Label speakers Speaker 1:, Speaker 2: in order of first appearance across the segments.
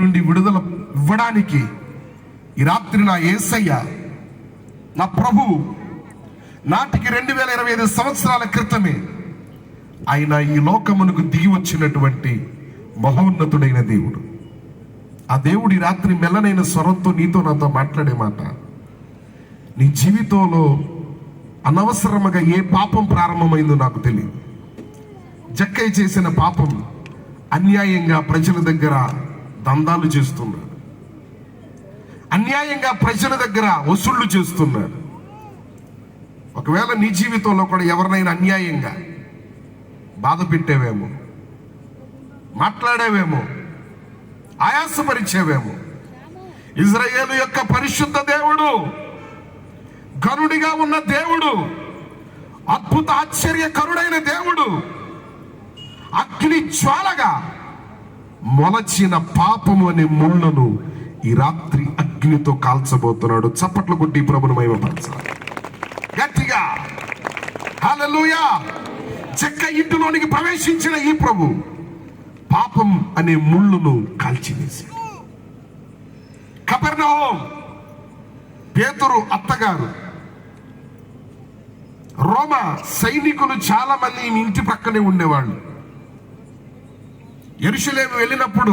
Speaker 1: నుండి విడుదల ఇవ్వడానికి ఈ రాత్రి నా ఏసయ్య నా ప్రభు నాటికి రెండు వేల ఇరవై ఐదు సంవత్సరాల క్రితమే ఆయన ఈ లోకమునకు దిగి వచ్చినటువంటి మహోన్నతుడైన దేవుడు. ఆ దేవుడి రాత్రి మెల్లనైన స్వరంతో నీతో నాతో మాట్లాడే మాట. నీ జీవితంలో అనవసరముగా ఏ పాపం ప్రారంభమైందో నాకు తెలియదు. జక్కయ్య చేసిన పాపం అన్యాయంగా ప్రజల దగ్గర దందాలు చేస్తున్నాడు అన్యాయంగా ప్రజల దగ్గర వసూళ్ళు చేస్తున్నాడు ఒకవేళ నీ జీవితంలో కూడా ఎవరినైనా అన్యాయంగా బాధ పెట్టేవేమో మాట్లాడేవేమో ఆయాసపరిచేవేమో ఇజ్రాయేలు యొక్క పరిశుద్ధ దేవుడు గరుడిగా ఉన్న దేవుడు అద్భుత ఆశ్చర్యకరుడైన దేవుడు అగ్ని జ్వాలగా మొలచిన పాపము అనే ముళ్ళను ఈ రాత్రి అగ్నితో కాల్చబోతున్నాడు. చప్పట్లు కొట్టి ప్రభును మహిమపరచాలి. గట్టిగా. హలలుయా చెక్క ఇంటిలోనికి ప్రవేశించిన ఈ ప్రభు పాపం అనే ముళ్ళును కాల్చివేశాడు. కపెర్నహోం. పేతురు అత్తగారు. రోమ సైనికులు చాలా మంది ఇంటి పక్కనే ఉండేవాళ్ళు. ఎరుషులేమి వెళ్ళినప్పుడు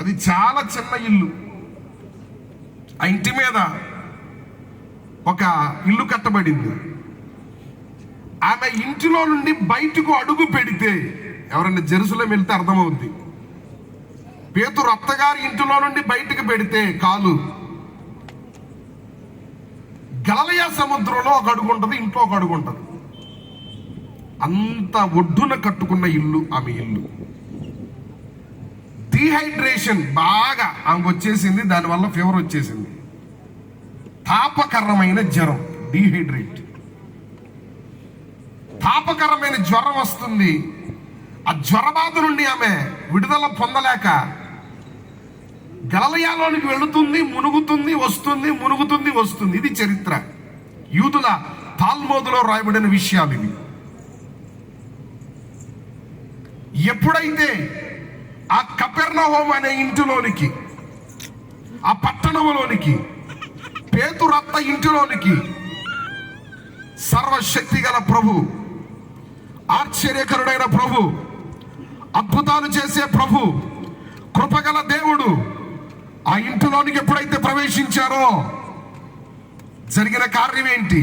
Speaker 1: అది చాలా చిన్న ఇల్లు. ఆ ఇంటి మీద ఒక ఇల్లు కట్టబడింది. ఆమె ఇంటిలో నుండి బయటకు అడుగు పెడితే ఎవరైనా జెరూసలేం వెళ్తే అర్థమవుద్ది. పేతురు అత్తగారి ఇంటిలో నుండి బయటకు పెడితే కాలు గలలయ సముద్రంలో ఒక అడుగు ఉంటుంది ఇంట్లో ఒక అడుగు ఉంటుంది. అంత ఒడ్డున కట్టుకున్న ఇల్లు ఆమె ఇల్లు. డీహైడ్రేషన్ బాగా ఆమెకు వచ్చేసింది దానివల్ల ఫీవర్ వచ్చేసింది. తాపకరమైన జ్వరం డీహైడ్రేట్. తాపకరమైన జ్వరం వస్తుంది. ఆ జ్వరబాధ నుండి ఆమె విడుదల పొందలేక గలలయాలోనికి వెళుతుంది మునుగుతుంది వస్తుంది మునుగుతుంది వస్తుంది. ఇది చరిత్ర. యూదుల తాల్మోదులో రాయబడిన విషయాలు ఇవి ఎప్పుడైతే ఆ కపెర్నహోం అనే ఇంటిలోనికి ఆ పట్టణంలోనికి పేతురత్త ఇంటిలోనికి సర్వశక్తి గల ప్రభు ఆశ్చర్యకరుడైన ప్రభు అద్భుతాలు చేసే ప్రభు కృపగల దేవుడు ఆ ఇంటిలోనికి ఎప్పుడైతే ప్రవేశించారో జరిగిన కార్యం ఏంటి?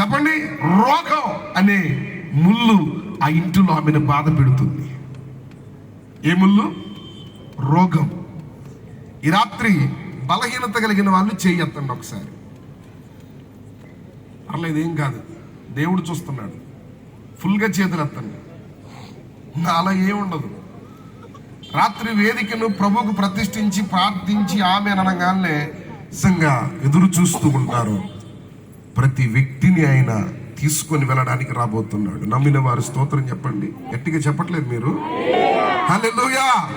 Speaker 1: చెప్పండి. రోగం అనే ముళ్ళు ఆ ఇంటిలో ఆమెను బాధ పెడుతుంది. ఏ ముళ్ళు రోగం. ఈ రాత్రి బలహీనత కలిగిన వాళ్ళు చేయొత్తండి ఒకసారి. పర్లేదు ఏం కాదు. దేవుడు చూస్తున్నాడు. ఫుల్గా చేతులు ఎత్తండి. అలా ఏముండదు రాత్రి వేదికను ప్రభుకు ప్రతిష్ఠించి ప్రార్థించి ఆమె అనగానే నిజంగా ఎదురు చూస్తూ ఉంటారు. ప్రతి వ్యక్తిని ఆయన తీసుకొని వెళ్ళడానికి రాబోతున్నాడు. నమ్మిన వారి స్తోత్రం చెప్పండి. గట్టిగా చెప్పట్లేదు మీరు? హల్లెలూయా.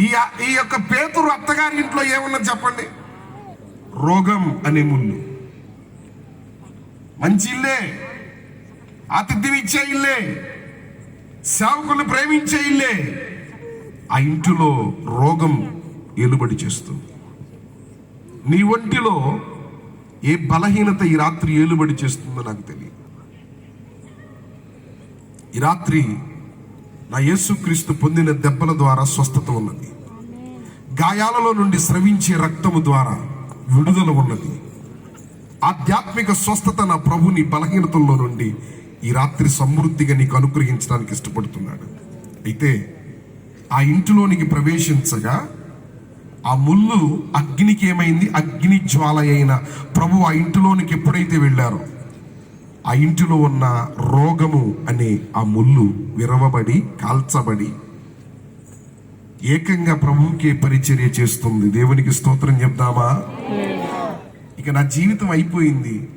Speaker 1: ఈ ఈ యొక్క పేతురు అత్తగారి ఇంట్లో ఏమున్నది చెప్పండి? రోగం అనే ముళ్ళు. మంచి ఇల్లే. ఆతిథ్యం ఇచ్చే ఇల్లే. సేవకుని ప్రేమించే ఇల్లే. ఆ ఇంటిలో రోగం ఏలుబడి చేస్తుంది. నీ ఒంటిలో ఏ బలహీనత ఈ రాత్రి ఏలుబడి చేస్తుందో నాకు తెలియదు. ఈ రాత్రి నా యేసుక్రీస్తు పొందిన దెబ్బల ద్వారా స్వస్థత ఉన్నది. గాయాలలో నుండి స్రవించే రక్తము ద్వారా విడుదల ఉన్నది. ఆధ్యాత్మిక స్వస్థత నా ప్రభుని బలహీనతల్లో నుండి ఈ రాత్రి సమృద్ధిగా నీకు అనుగ్రహించడానికి ఇష్టపడుతున్నాడు. అయితే ఆ ఇంటిలోనికి ప్రవేశించగా ఆ ముళ్ళు అగ్నికి ఏమైంది? అగ్ని జ్వాల అయిన ప్రభు ఆ ఇంటిలోనికి ఎప్పుడైతే వెళ్ళారో ఆ ఇంటిలో ఉన్న రోగము అనే ఆ ముళ్ళు విరవబడి కాల్చబడి ఏకంగా ప్రభువుకే పరిచర్య చేస్తుంది. దేవునికి స్తోత్రం చెప్దామా? ఇక నా జీవితం అయిపోయింది.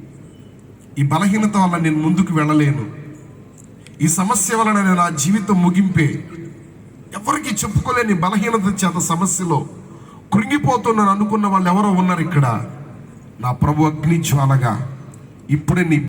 Speaker 1: ఈ బలహీనత వల్ల నేను ముందుకు వెళ్ళలేను. ఈ సమస్య వలన నేను నా జీవితం ముగింపే. ఎవరికి చెప్పుకోలేని బలహీనత చేత సమస్యలో కృంగిపోతున్నాను అనుకున్న వాళ్ళు ఎవరో ఉన్నారు ఇక్కడ. నా ప్రభు అగ్ని జ్వాలగా ఇప్పుడే నీ